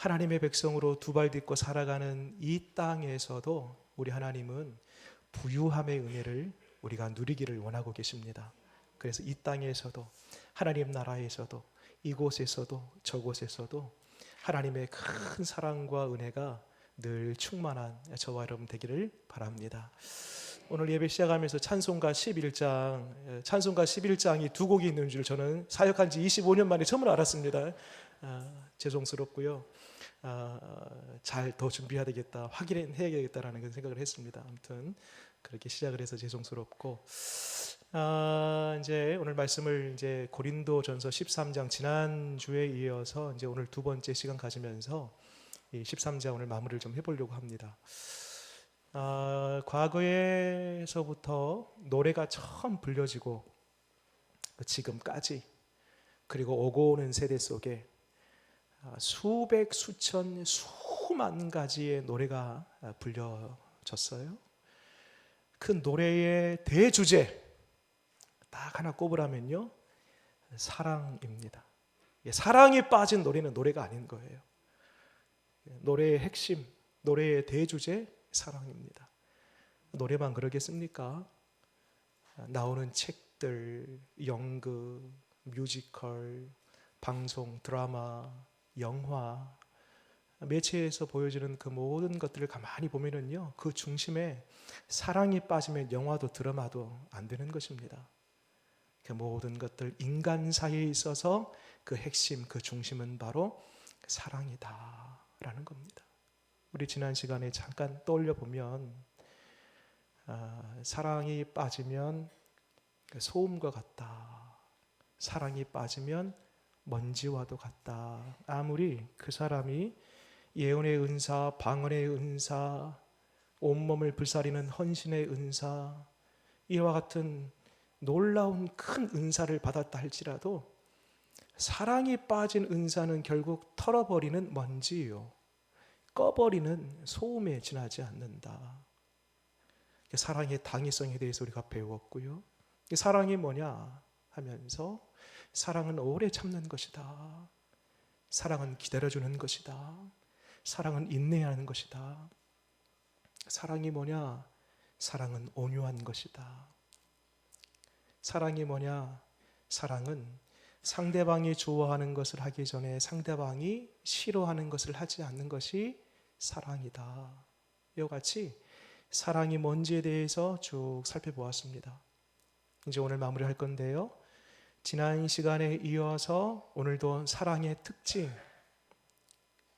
하나님의 백성으로 두 발 딛고 살아가는 이 땅에서도 우리 하나님은 부유함의 은혜를 우리가 누리기를 원하고 계십니다. 그래서 이 땅에서도 하나님 나라에서도 이곳에서도 저곳에서도 하나님의 큰 사랑과 은혜가 늘 충만한 저와 여러분 되기를 바랍니다. 오늘 예배 시작하면서 찬송가 11장, 찬송가 11장이 두 곡이 있는 줄 저는 사역한 지 25년 만에 처음으로 알았습니다. 아, 죄송스럽고요. 아, 잘더 준비해야 되겠다, 확인해야겠다라는 그런 생각을 했습니다. 아무튼 그렇게 시작을 해서 죄송스럽고 아, 이제 오늘 말씀을 이제 고린도전서 13장 지난 주에 이어서 이제 오늘 두 번째 시간 가지면서 이 13장 오늘 마무리를 좀 해보려고 합니다. 아, 과거에서부터 노래가 처음 불려지고 지금까지 그리고 오고 오는 세대 속에 아, 수백 수천 수만 가지의 노래가 아, 불려졌어요. 그 노래의 대주제 딱 하나 꼽으라면요 사랑입니다. 예, 사랑에 빠진 노래는 노래가 아닌 거예요. 예, 노래의 핵심, 노래의 대주제 사랑입니다. 노래만 그러겠습니까? 아, 나오는 책들, 연극, 뮤지컬, 방송, 드라마, 영화, 매체에서 보여지는 그 모든 것들을 가만히 보면은요, 그 중심에 사랑이 빠지면 영화도 드라마도 안 되는 것입니다. 그 모든 것들 인간 사이에 있어서 그 핵심, 그 중심은 바로 사랑이다라는 겁니다. 우리 지난 시간에 잠깐 떠올려 보면 아, 사랑이 빠지면 그 소음과 같다. 사랑이 빠지면 먼지와도 같다. 아무리 그 사람이 예언의 은사, 방언의 은사, 온몸을 불사리는 헌신의 은사, 이와 같은 놀라운 큰 은사를 받았다 할지라도 사랑이 빠진 은사는 결국 털어버리는 먼지요. 꺼버리는 소음에 지나지 않는다. 사랑의 당위성에 대해서 우리가 배웠고요. 사랑이 뭐냐 하면서 사랑은 오래 참는 것이다. 사랑은 기다려주는 것이다. 사랑은 인내하는 것이다. 사랑이 뭐냐? 사랑은 온유한 것이다. 사랑이 뭐냐? 사랑은 상대방이 좋아하는 것을 하기 전에 상대방이 싫어하는 것을 하지 않는 것이 사랑이다. 이와 같이 사랑이 뭔지에 대해서 쭉 살펴보았습니다. 이제 오늘 마무리할 건데요. 지난 시간에 이어서 오늘도 사랑의 특징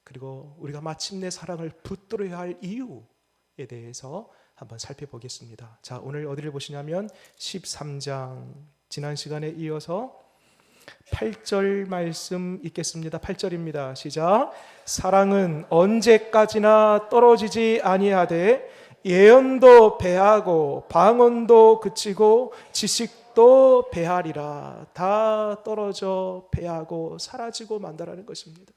그리고 우리가 마침내 사랑을 붙들어야 할 이유에 대해서 한번 살펴보겠습니다. 자, 오늘 어디를 보시냐면 13장 지난 시간에 이어서 8절 말씀 읽겠습니다. 8절입니다. 시작. 사랑은 언제까지나 떨어지지 아니하되 예언도 배하고 방언도 그치고 지식 도 배하리라. 다 떨어져 배하고 사라지고 만다라는 것입니다.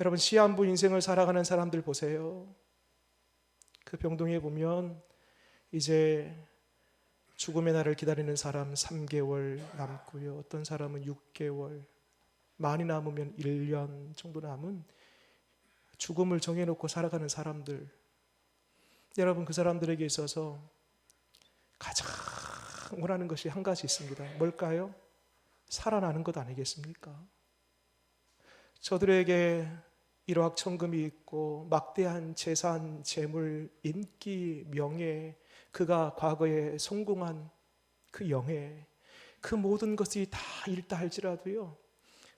여러분 시한부 인생을 살아가는 사람들 보세요. 그 병동에 보면 이제 죽음의 날을 기다리는 사람 3개월 남고요. 어떤 사람은 6개월, 많이 남으면 1년 정도 남은 죽음을 정해놓고 살아가는 사람들. 여러분 그 사람들에게 있어서 가장 원하는 것이 한 가지 있습니다. 뭘까요? 살아나는 것 아니겠습니까? 저들에게 일확천금이 있고 막대한 재산, 재물, 인기, 명예, 그가 과거에 성공한 그 영예, 그 모든 것이 다 잃다 할지라도요.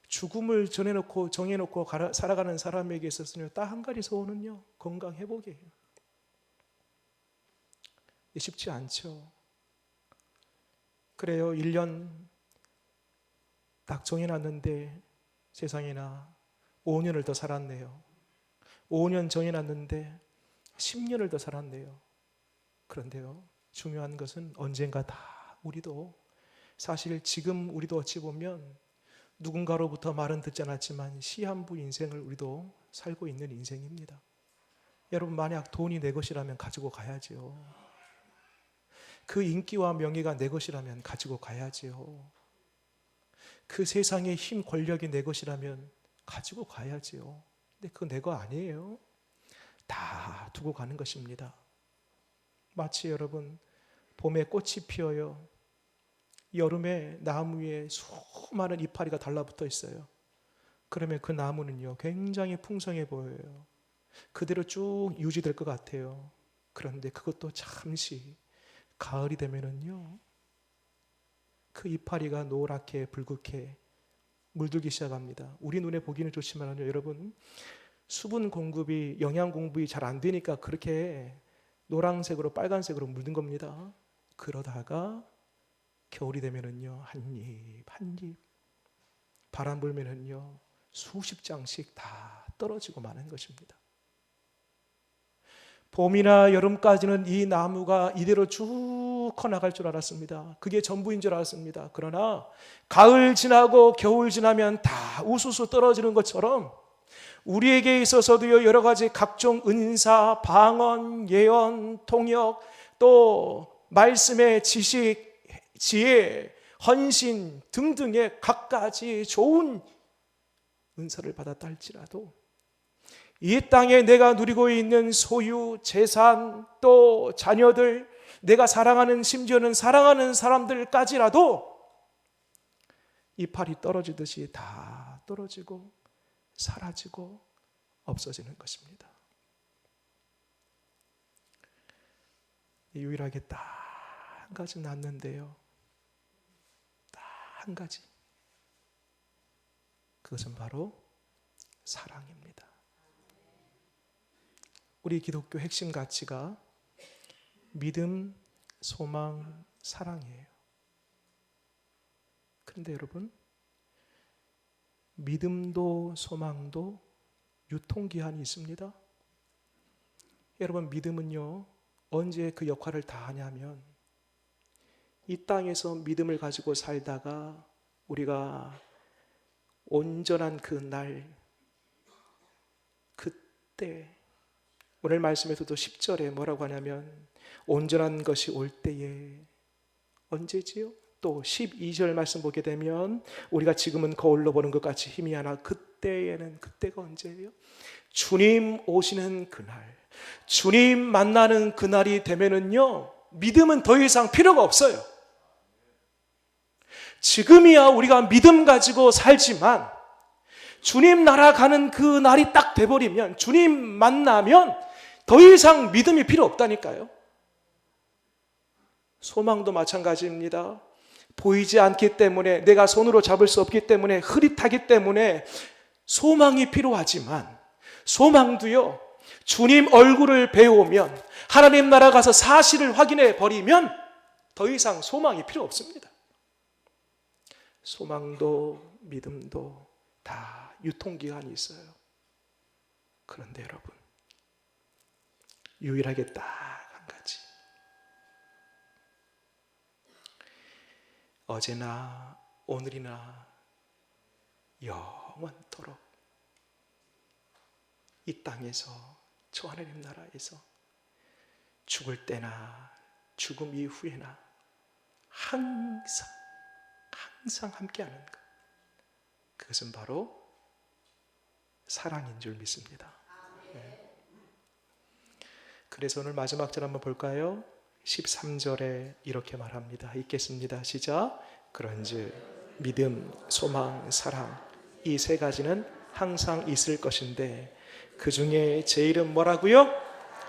죽음을 정해놓고 정해놓고 살아가는 사람에게 있어서는 딱 한 가지 소원은요 건강 회복이에요. 쉽지 않죠. 그래요. 1년 딱 정해놨는데 세상에나 5년을 더 살았네요. 5년 정해놨는데 10년을 더 살았네요. 그런데요, 중요한 것은 언젠가 다 우리도 사실 지금 우리도 어찌 보면 누군가로부터 말은 듣지 않았지만 시 한 부 인생을 우리도 살고 있는 인생입니다. 여러분 만약 돈이 내 것이라면 가지고 가야지요. 그 인기와 명예가 내 것이라면 가지고 가야지요. 그 세상의 힘 권력이 내 것이라면 가지고 가야지요. 근데 그거 내거 아니에요. 다 두고 가는 것입니다. 마치 여러분 봄에 꽃이 피어요. 여름에 나무 위에 수많은 이파리가 달라붙어 있어요. 그러면 그 나무는요, 굉장히 풍성해 보여요. 그대로 쭉 유지될 것 같아요. 그런데 그것도 잠시 가을이 되면은요, 그 이파리가 노랗게 붉게 물들기 시작합니다. 우리 눈에 보기는 좋지만요, 여러분 수분 공급이 영양 공급이 잘 안 되니까 그렇게 노란색으로 빨간색으로 물든 겁니다. 그러다가 겨울이 되면은요 한 입 한 입 바람 불면은요 수십 장씩 다 떨어지고 마는 것입니다. 봄이나 여름까지는 이 나무가 이대로 쭉 커나갈 줄 알았습니다. 그게 전부인 줄 알았습니다. 그러나 가을 지나고 겨울 지나면 다 우수수 떨어지는 것처럼 우리에게 있어서도요 여러 가지 각종 은사, 방언, 예언, 통역, 또 말씀의 지식, 지혜, 헌신 등등의 각가지 좋은 은사를 받았다 할지라도 이 땅에 내가 누리고 있는 소유, 재산, 또 자녀들, 내가 사랑하는 심지어는 사랑하는 사람들까지라도 이파리 떨어지듯이 다 떨어지고 사라지고 없어지는 것입니다. 유일하게 딱 한 가지 남는데요. 딱 한 가지. 그것은 바로 사랑입니다. 우리 기독교 핵심 가치가 믿음, 소망, 사랑이에요. 그런데 여러분, 믿음도 소망도 유통기한이 있습니다. 여러분, 믿음은요, 언제 그 역할을 다 하냐면, 이 땅에서 믿음을 가지고 살다가 우리가 온전한 그 날, 그때, 오늘 말씀에서도 10절에 뭐라고 하냐면, 온전한 것이 올 때에, 언제지요? 또 12절 말씀 보게 되면 우리가 지금은 거울로 보는 것 같이 힘이 하나 그때에는 그때가 언제예요? 주님 오시는 그날 주님 만나는 그날이 되면은요 믿음은 더 이상 필요가 없어요 지금이야 우리가 믿음 가지고 살지만 주님 나라 가는 그 날이 딱 돼버리면 주님 만나면 더 이상 믿음이 필요 없다니까요 소망도 마찬가지입니다 보이지 않기 때문에 내가 손으로 잡을 수 없기 때문에 흐릿하기 때문에 소망이 필요하지만 소망도요 주님 얼굴을 배우면 하나님 나라 가서 사실을 확인해 버리면 더 이상 소망이 필요 없습니다. 소망도 믿음도 다 유통기한이 있어요. 그런데 여러분 유일하게 딱 한 가지 어제나 오늘이나 영원토록 이 땅에서 저 하나님 나라에서 죽을 때나 죽음 이후에나 항상 항상 함께하는 것 그것은 바로 사랑인 줄 믿습니다. 네. 그래서 오늘 마지막 절 한번 볼까요? 13절에 이렇게 말합니다. 읽겠습니다. 시작. 그런즉 믿음, 소망, 사랑 이 세 가지는 항상 있을 것인데 그 중에 제일은 뭐라고요?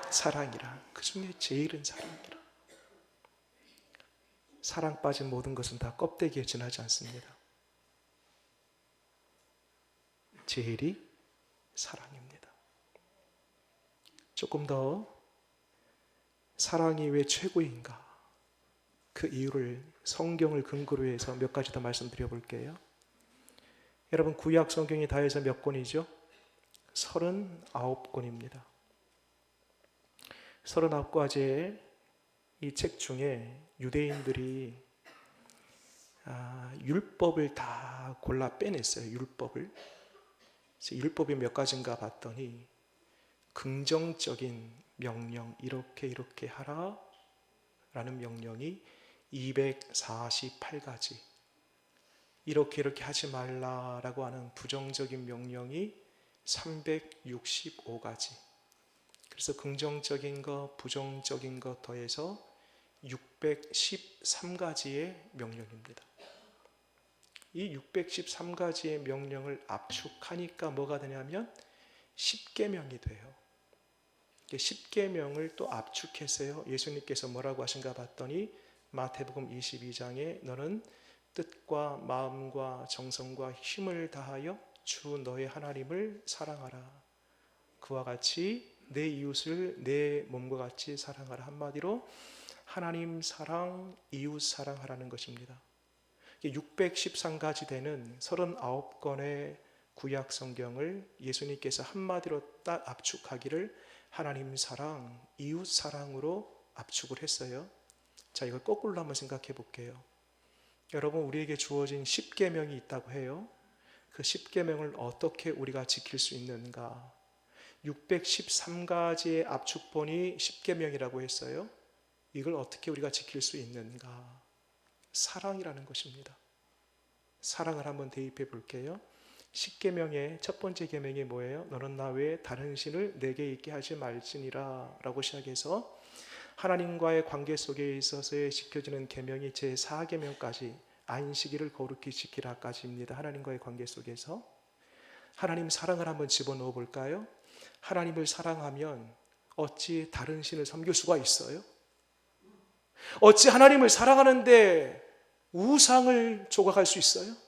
사랑이라. 그 중에 제일은 사랑이라. 사랑 빠진 모든 것은 다 껍데기에 지나지 않습니다. 제일이 사랑입니다. 조금 더 사랑이 왜 최고인가? 그 이유를 성경을 근거로 해서 몇 가지 더 말씀드려 볼게요. 여러분 구약 성경이 다 해서 몇 권이죠? 39권입니다. 39가지의 이 책 중에 유대인들이 아, 율법을 다 골라 빼냈어요. 율법을. 율법이 몇 가지인가 봤더니 긍정적인 명령 이렇게 이렇게 하라 라는 명령이 248가지 이렇게 이렇게 하지 말라라고 하는 부정적인 명령이 365가지. 그래서 긍정적인 것, 부정적인 것 더해서 613가지의 명령입니다. 이 613가지의 명령을 압축하니까 뭐가 되냐면 10계명이 돼요. 10계명을 또 압축해서요. 예수님께서 뭐라고 하신가 봤더니 마태복음 22장에 너는 뜻과 마음과 정성과 힘을 다하여 주 너의 하나님을 사랑하라. 그와 같이 내 이웃을 내 몸과 같이 사랑하라. 한마디로 하나님 사랑, 이웃 사랑하라는 것입니다. 613가지 되는 39권의 구약 성경을 예수님께서 한마디로 딱 압축하기를 하나님 사랑, 이웃 사랑으로 압축을 했어요. 자, 이걸 거꾸로 한번 생각해 볼게요. 여러분, 우리에게 주어진 10계명이 있다고 해요. 그 10계명을 어떻게 우리가 지킬 수 있는가? 613가지의 압축본이 10계명이라고 했어요. 이걸 어떻게 우리가 지킬 수 있는가? 사랑이라는 것입니다. 사랑을 한번 대입해 볼게요. 10계명의 첫 번째 계명이 뭐예요? 너는 나 외에 다른 신을 내게 있게 하지 말지니라라고 시작해서 하나님과의 관계 속에 있어서의 지켜지는 계명이 제 4계명까지 안식일을 거룩히 지키라까지입니다. 하나님과의 관계 속에서 하나님 사랑을 한번 집어넣어 볼까요? 하나님을 사랑하면 어찌 다른 신을 섬길 수가 있어요? 어찌 하나님을 사랑하는데 우상을 조각할 수 있어요?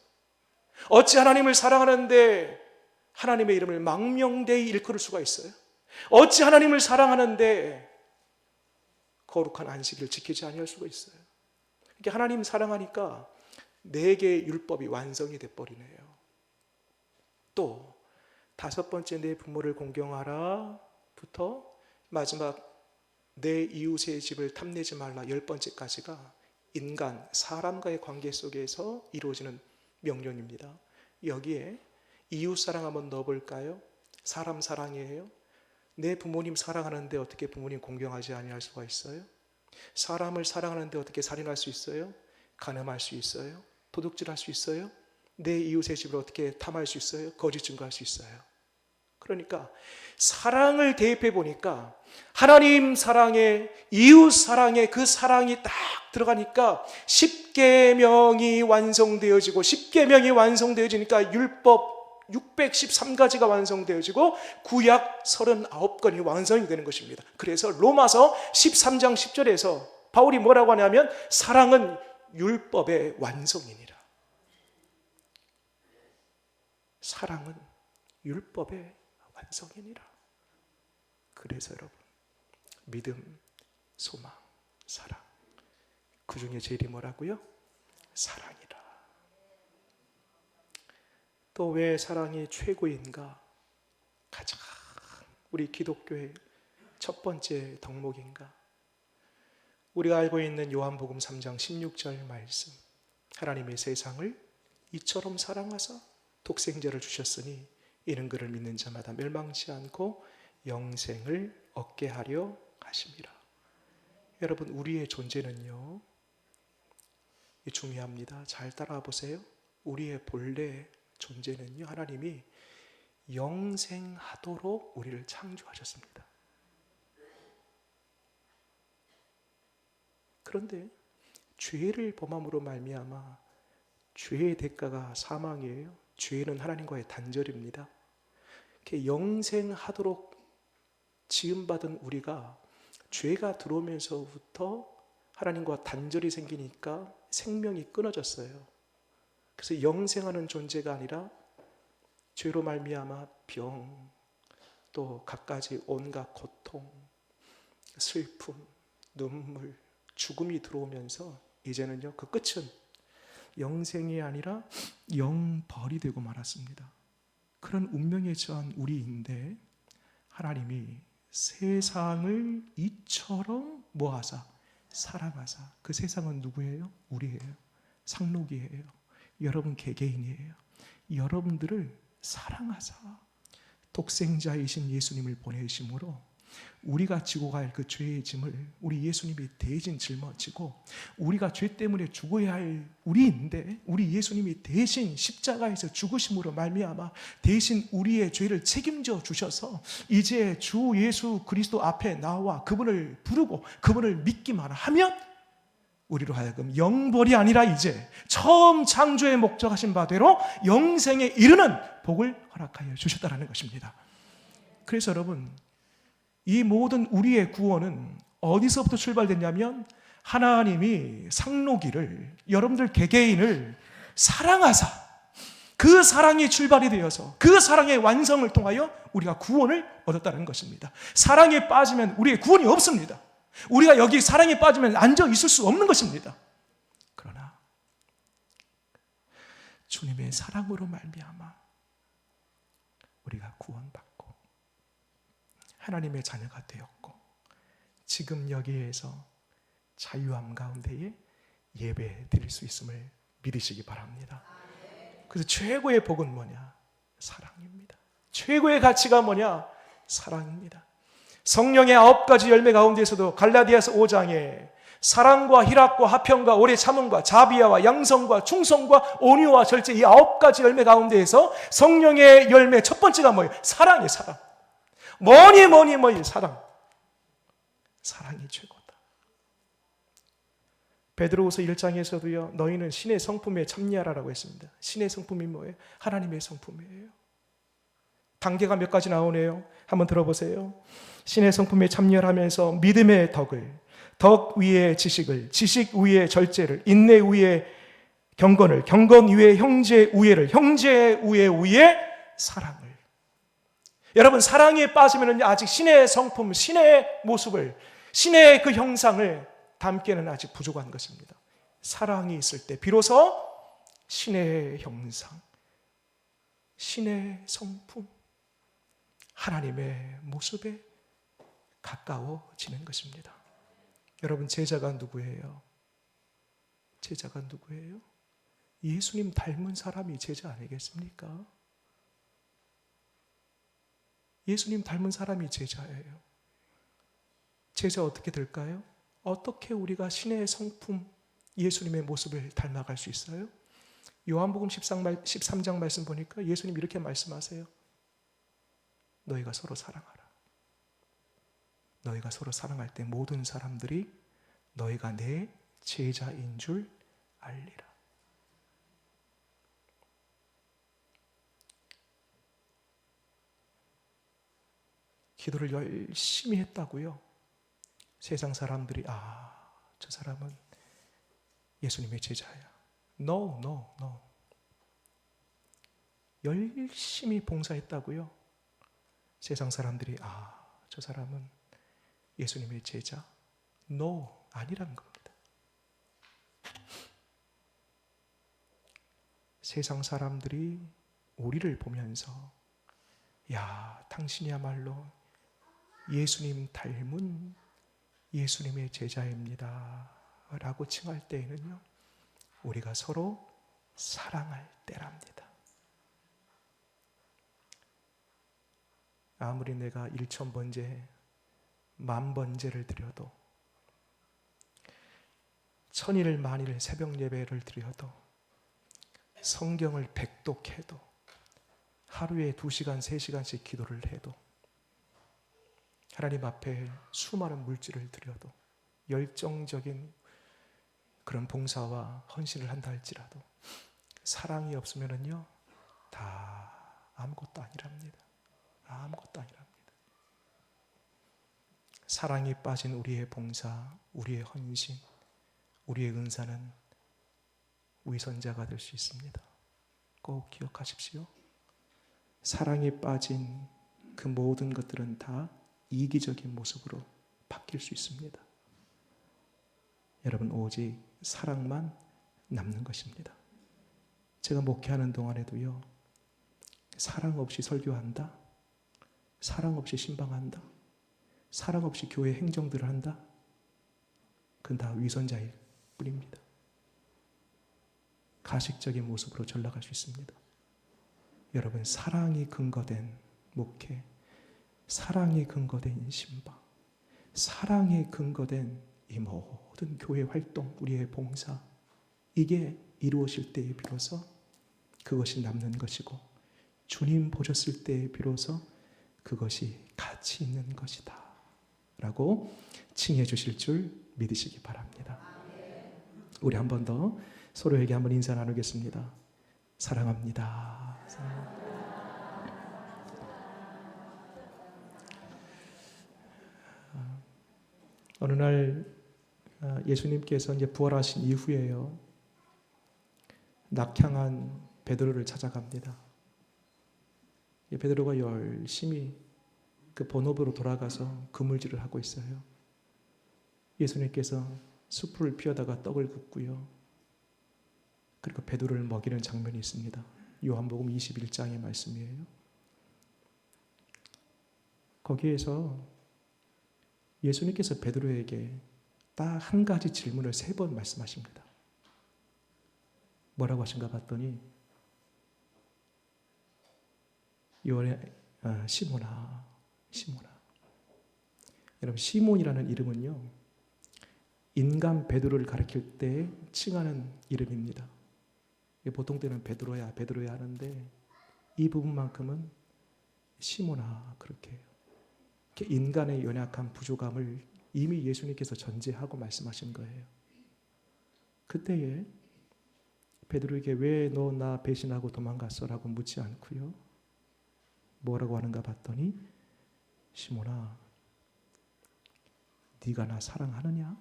어찌 하나님을 사랑하는데 하나님의 이름을 망명되이 일컬을 수가 있어요? 어찌 하나님을 사랑하는데 거룩한 안식일을 지키지 아니할 수가 있어요? 이렇게 하나님 사랑하니까 네 개의 율법이 완성이 돼 버리네요. 또 다섯 번째 내 부모를 공경하라부터 마지막 내 이웃의 집을 탐내지 말라 열 번째까지가 인간 사람과의 관계 속에서 이루어지는 명령입니다. 여기에 이웃 사랑 한번 넣어볼까요? 사람 사랑이에요. 내 부모님 사랑하는데 어떻게 부모님 공경하지 아니할 수가 있어요? 사람을 사랑하는데 어떻게 살인할 수 있어요? 간음할 수 있어요? 도둑질할 수 있어요? 내 이웃의 집을 어떻게 탐할 수 있어요? 거짓 증거할 수 있어요. 그러니까 사랑을 대입해 보니까 하나님 사랑에 이웃 사랑에 그 사랑이 딱 들어가니까 10계명이 완성되어지고 10계명이 완성되어지니까 율법 613가지가 완성되어지고 구약 39건이 완성이 되는 것입니다. 그래서 로마서 13장 10절에서 바울이 뭐라고 하냐면 사랑은 율법의 완성이니라. 사랑은 율법의 완성이니라. 그래서 여러분 믿음, 소망, 사랑 그 중에 제일이 뭐라고요? 사랑이라. 또 왜 사랑이 최고인가? 가장 우리 기독교의 첫 번째 덕목인가? 우리가 알고 있는 요한복음 3장 16절 말씀. 하나님의 세상을 이처럼 사랑하사 독생자를 주셨으니 이는 그를 믿는 자마다 멸망치 않고 영생을 얻게 하려 하십니다. 여러분 우리의 존재는요. 중요합니다. 잘 따라와 보세요. 우리의 본래 존재는요. 하나님이 영생하도록 우리를 창조하셨습니다. 그런데 죄를 범함으로 말미암아 죄의 대가가 사망이에요. 죄는 하나님과의 단절입니다. 영생하도록 지음받은 우리가 죄가 들어오면서부터 하나님과 단절이 생기니까 생명이 끊어졌어요. 그래서 영생하는 존재가 아니라 죄로 말미암아 병, 또 갖가지 온갖 고통, 슬픔, 눈물, 죽음이 들어오면서 이제는요 그 끝은 영생이 아니라 영벌이 되고 말았습니다. 그런 운명에 처한 우리인데 하나님이 세상을 이처럼 모아사 사랑하사 그 세상은 누구예요? 우리예요. 상록이에요. 여러분 개개인이에요. 여러분들을 사랑하사 독생자이신 예수님을 보내심으로 우리가 지고 갈 그 죄의 짐을 우리 예수님이 대신 짊어지고 우리가 죄 때문에 죽어야 할 우리인데 우리 예수님이 대신 십자가에서 죽으심으로 말미암아 대신 우리의 죄를 책임져 주셔서 이제 주 예수 그리스도 앞에 나와 그분을 부르고 그분을 믿기만 하면 우리로 하여금 영벌이 아니라 이제 처음 창조의 목적하신 바대로 영생에 이르는 복을 허락하여 주셨다는 것입니다. 그래서 여러분 이 모든 우리의 구원은 어디서부터 출발됐냐면 하나님이 상노기를 여러분들 개개인을 사랑하사 그 사랑이 출발이 되어서 그 사랑의 완성을 통하여 우리가 구원을 얻었다는 것입니다. 사랑에 빠지면 우리의 구원이 없습니다. 우리가 여기 사랑에 빠지면 앉아 있을 수 없는 것입니다. 그러나 주님의 사랑으로 말미암아 우리가 구원받고 하나님의 자녀가 되었고 지금 여기에서 자유함 가운데에 예배 드릴 수 있음을 믿으시기 바랍니다. 그래서 최고의 복은 뭐냐? 사랑입니다. 최고의 가치가 뭐냐? 사랑입니다. 성령의 아홉 가지 열매 가운데서도 갈라디아서 5장에 사랑과 희락과 화평과 오래 참음과 자비와 양성과 충성과 온유와 절제 이 아홉 가지 열매 가운데에서 성령의 열매 첫 번째가 뭐예요? 사랑이에요, 사랑. 뭐니 뭐니 뭐니 사랑. 사랑이 최고다. 베드로후서 1장에서도요. 너희는 신의 성품에 참여하라라고 했습니다. 신의 성품이 뭐예요? 하나님의 성품이에요. 단계가 몇 가지 나오네요. 한번 들어보세요. 신의 성품에 참여하면서 믿음의 덕을, 덕 위에 지식을, 지식 위에 절제를, 인내 위에 경건을, 경건 위에 형제 우애를, 형제 우애 위에 사랑을. 여러분 사랑에 빠지면 아직 신의 성품, 신의 모습을, 신의 그 형상을 담기에는 아직 부족한 것입니다. 사랑이 있을 때 비로소 신의 형상, 신의 성품, 하나님의 모습에 가까워지는 것입니다. 여러분 제자가 누구예요? 제자가 누구예요? 예수님 닮은 사람이 제자 아니겠습니까? 예수님 닮은 사람이 제자예요. 제자 어떻게 될까요? 어떻게 우리가 신의 성품 예수님의 모습을 닮아갈 수 있어요? 요한복음 13장 말씀 보니까 예수님 이렇게 말씀하세요. 너희가 서로 사랑하라. 너희가 서로 사랑할 때 모든 사람들이 너희가 내 제자인 줄 알리라. 기도를 열심히 했다고요. 세상 사람들이 아, 저 사람은 예수님의 제자야. No, no, no. 열심히 봉사했다고요. 세상 사람들이 아, 저 사람은 예수님의 제자? No, 아니란 겁니다. 세상 사람들이 우리를 보면서 야, 당신이야말로 예수님 닮은 예수님의 제자입니다. 라고 칭할 때에는요, 우리가 서로 사랑할 때랍니다. 아무리 내가 일천 번째, 만 번째를 드려도, 천일 만일 새벽 예배를 드려도, 성경을 백독해도, 하루에 두 시간, 세 시간씩 기도를 해도, 하나님 앞에 수많은 물질을 드려도 열정적인 그런 봉사와 헌신을 한다 할지라도 사랑이 없으면은요 다 아무것도 아니랍니다. 아무것도 아니랍니다. 사랑이 빠진 우리의 봉사, 우리의 헌신, 우리의 은사는 위선자가 될 수 있습니다. 꼭 기억하십시오. 사랑이 빠진 그 모든 것들은 다 이기적인 모습으로 바뀔 수 있습니다. 여러분 오직 사랑만 남는 것입니다. 제가 목회하는 동안에도요. 사랑 없이 설교한다. 사랑 없이 신방한다. 사랑 없이 교회 행정들을 한다. 그건 다 위선자일 뿐입니다. 가식적인 모습으로 전락할 수 있습니다. 여러분 사랑이 근거된 목회 사랑에 근거된 신방, 사랑에 근거된 이 모든 교회 활동, 우리의 봉사, 이게 이루어질 때에 비로소 그것이 남는 것이고, 주님 보셨을 때에 비로소 그것이 가치 있는 것이다. 라고 칭해 주실 줄 믿으시기 바랍니다. 우리 한 번 더 서로에게 한번 인사 나누겠습니다. 사랑합니다. 사랑합니다. 어느 날 아, 예수님께서 이제 부활하신 이후에요. 낙향한 베드로를 찾아갑니다. 이 베드로가 열심히 그 본업으로 돌아가서 그물질을 하고 있어요. 예수님께서 숯불을 피워다가 떡을 굽고요. 그리고 베드로를 먹이는 장면이 있습니다. 요한복음 21장의 말씀이에요. 거기에서 예수님께서 베드로에게 딱 한 가지 질문을 세 번 말씀하십니다. 뭐라고 하신가 봤더니 요한의 아, 시몬아, 시몬아. 여러분 시몬이라는 이름은요 인간 베드로를 가리킬 때 칭하는 이름입니다. 보통 때는 베드로야, 베드로야 하는데 이 부분만큼은 시몬아 그렇게. 인간의 연약한 부족함을 이미 예수님께서 전제하고 말씀하신 거예요. 그때에 베드로에게 왜 너 나 배신하고 도망갔어라고 묻지 않고요. 뭐라고 하는가 봤더니 시몬아 네가 나 사랑하느냐?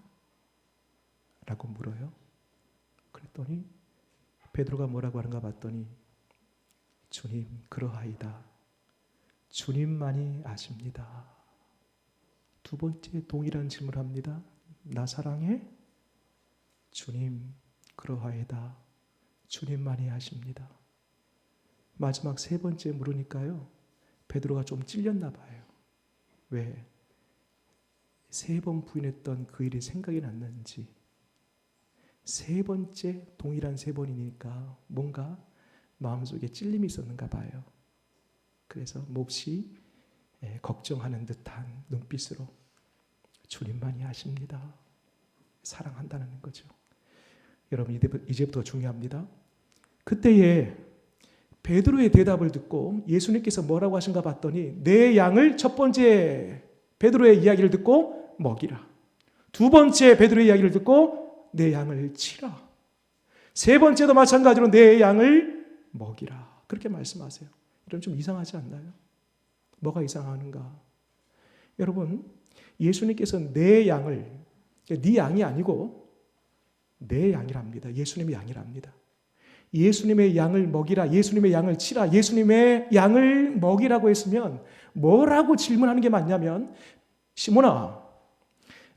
라고 물어요. 그랬더니 베드로가 뭐라고 하는가 봤더니 주님 그러하이다. 주님만이 아십니다. 두 번째 동일한 질문을 합니다. 나 사랑해? 주님 그러하이다. 주님만이 아십니다. 마지막 세 번째 물으니까요. 베드로가 좀 찔렸나 봐요. 왜? 세 번 부인했던 그 일이 생각이 났는지 세 번째 동일한 세 번이니까 뭔가 마음속에 찔림이 있었는가 봐요. 그래서 몹시 예, 걱정하는 듯한 눈빛으로 주님만이 아십니다. 사랑한다는 거죠. 여러분 이제부터 중요합니다. 그때에 베드로의 대답을 듣고 예수님께서 뭐라고 하신가 봤더니 내 양을 첫 번째 베드로의 이야기를 듣고 먹이라. 두 번째 베드로의 이야기를 듣고 내 양을 치라. 세 번째도 마찬가지로 내 양을 먹이라. 그렇게 말씀하세요. 이런 좀 이상하지 않나요? 뭐가 이상하는가? 여러분, 예수님께서 내 양을 네 양이 아니고 내 양이랍니다. 예수님의 양이랍니다. 예수님의 양을 먹이라, 예수님의 양을 치라, 예수님의 양을 먹이라고 했으면 뭐라고 질문하는 게 맞냐면 시몬아,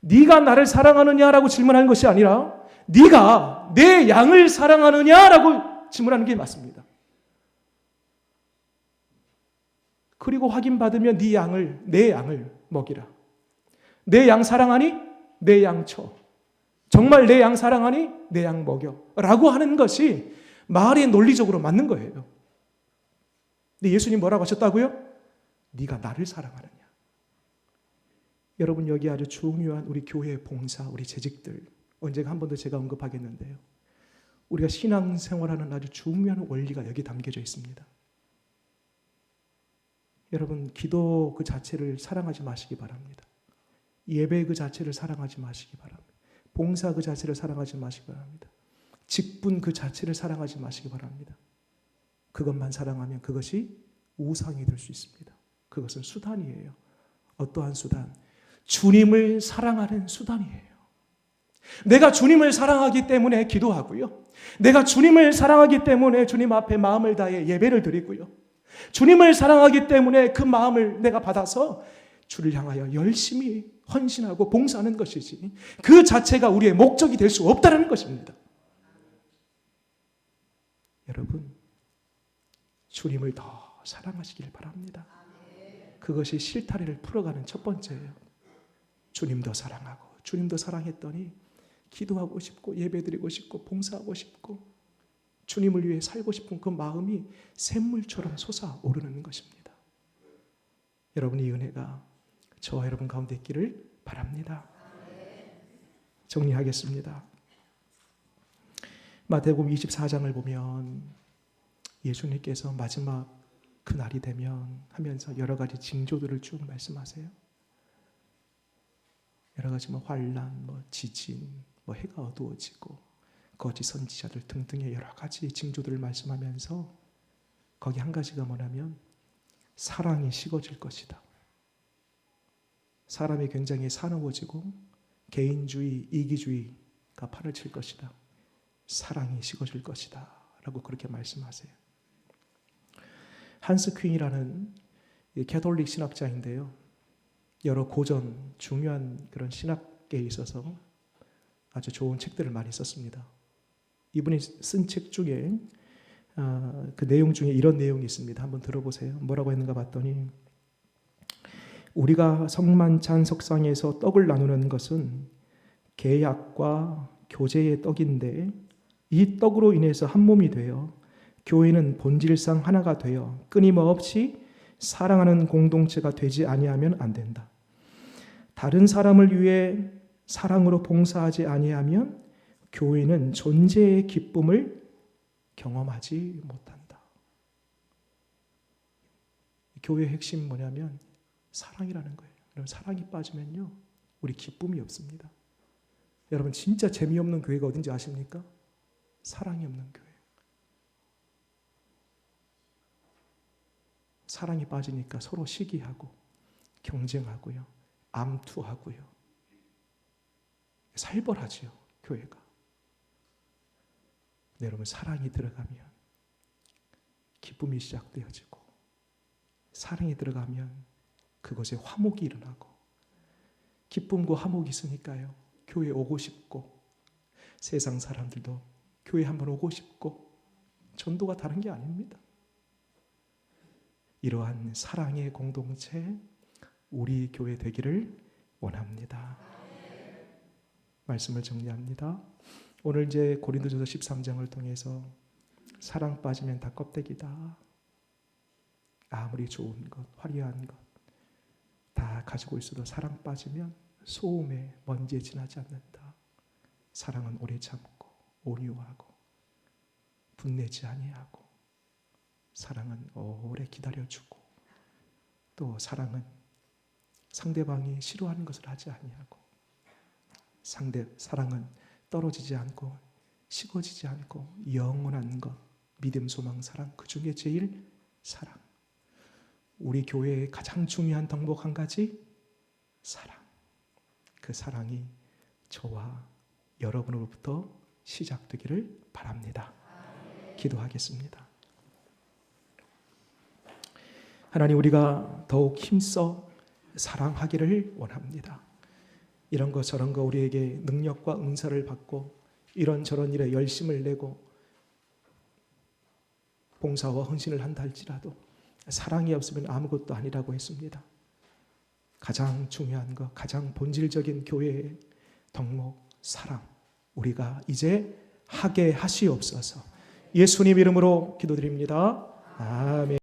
네가 나를 사랑하느냐라고 질문하는 것이 아니라 네가 내 양을 사랑하느냐라고 질문하는 게 맞습니다. 그리고 확인받으면 네 양을 내 양을 먹이라. 내 양 사랑하니 내 양 쳐. 정말 내 양 사랑하니 내 양 먹여. 라고 하는 것이 말이 논리적으로 맞는 거예요. 근데 예수님 뭐라고 하셨다고요? 네가 나를 사랑하느냐. 여러분 여기 아주 중요한 우리 교회 봉사, 우리 재직들 언젠가 한 번 더 제가 언급하겠는데요. 우리가 신앙생활하는 아주 중요한 원리가 여기 담겨져 있습니다. 여러분 기도 그 자체를 사랑하지 마시기 바랍니다. 예배 그 자체를 사랑하지 마시기 바랍니다. 봉사 그 자체를 사랑하지 마시기 바랍니다. 직분 그 자체를 사랑하지 마시기 바랍니다. 그것만 사랑하면 그것이 우상이 될 수 있습니다. 그것은 수단이에요. 어떠한 수단? 주님을 사랑하는 수단이에요. 내가 주님을 사랑하기 때문에 기도하고요. 내가 주님을 사랑하기 때문에 주님 앞에 마음을 다해 예배를 드리고요. 주님을 사랑하기 때문에 그 마음을 내가 받아서 주를 향하여 열심히 헌신하고 봉사하는 것이지 그 자체가 우리의 목적이 될 수 없다는 것입니다. 여러분, 주님을 더 사랑하시길 바랍니다. 그것이 실타래를 풀어가는 첫 번째예요. 주님도 사랑하고, 주님도 사랑했더니 기도하고 싶고, 예배드리고 싶고, 봉사하고 싶고, 주님을 위해 살고 싶은 그 마음이 샘물처럼 솟아오르는 것입니다. 여러분 이 은혜가 저와 여러분 가운데 있기를 바랍니다. 정리하겠습니다. 마태복음 24장을 보면 예수님께서 마지막 그 날이 되면 하면서 여러 가지 징조들을 쭉 말씀하세요. 여러 가지 뭐 환란, 뭐 지진, 뭐 해가 어두워지고 거짓 선지자들 등등의 여러 가지 징조들을 말씀하면서 거기 한 가지가 뭐냐면 사랑이 식어질 것이다. 사람이 굉장히 사나워지고 개인주의, 이기주의가 팔을 칠 것이다. 사랑이 식어질 것이다. 라고 그렇게 말씀하세요. 한스 퀸이라는 이 캐톨릭 신학자인데요. 여러 고전 중요한 그런 신학계에 있어서 아주 좋은 책들을 많이 썼습니다. 이분이 쓴 책 중에 아, 그 내용 중에 이런 내용이 있습니다. 한번 들어보세요. 뭐라고 했는가 봤더니 우리가 성만찬 석상에서 떡을 나누는 것은 계약과 교제의 떡인데 이 떡으로 인해서 한 몸이 되어 교회는 본질상 하나가 되어 끊임없이 사랑하는 공동체가 되지 아니하면 안 된다. 다른 사람을 위해 사랑으로 봉사하지 아니하면 교회는 존재의 기쁨을 경험하지 못한다. 교회의 핵심 뭐냐면 사랑이라는 거예요. 여러분 사랑이 빠지면요 우리 기쁨이 없습니다. 여러분 진짜 재미없는 교회가 어딘지 아십니까? 사랑이 없는 교회. 사랑이 빠지니까 서로 시기하고 경쟁하고요. 암투하고요. 살벌하지요, 교회가. 네, 여러분 사랑이 들어가면 기쁨이 시작되어지고 사랑이 들어가면 그것에 화목이 일어나고 기쁨과 화목이 있으니까요. 교회 오고 싶고 세상 사람들도 교회 한번 오고 싶고 전도가 다른 게 아닙니다. 이러한 사랑의 공동체 우리 교회 되기를 원합니다. 말씀을 정리합니다. 오늘 이제 고린도전서 13장을 통해서 사랑 빠지면 다 껍데기다. 아무리 좋은 것, 화려한 것 다 가지고 있어도 사랑 빠지면 소음에 먼지에 지나지 않는다. 사랑은 오래 참고 온유하고 분내지 아니하고 사랑은 오래 기다려주고 또 사랑은 상대방이 싫어하는 것을 하지 아니하고 상대 사랑은 떨어지지 않고 식어지지 않고 영원한 것 믿음 소망 사랑 그 중에 제일 사랑. 우리 교회의 가장 중요한 덕목 한 가지 사랑. 그 사랑이 저와 여러분으로부터 시작되기를 바랍니다. 기도하겠습니다. 하나님 우리가 더욱 힘써 사랑하기를 원합니다. 이런 거 저런 거 우리에게 능력과 은사를 받고 이런 저런 일에 열심을 내고 봉사와 헌신을 한다 할지라도 사랑이 없으면 아무것도 아니라고 했습니다. 가장 중요한 것, 가장 본질적인 교회의 덕목, 사랑. 우리가 이제 하게 하시옵소서. 예수님 이름으로 기도드립니다. 아멘.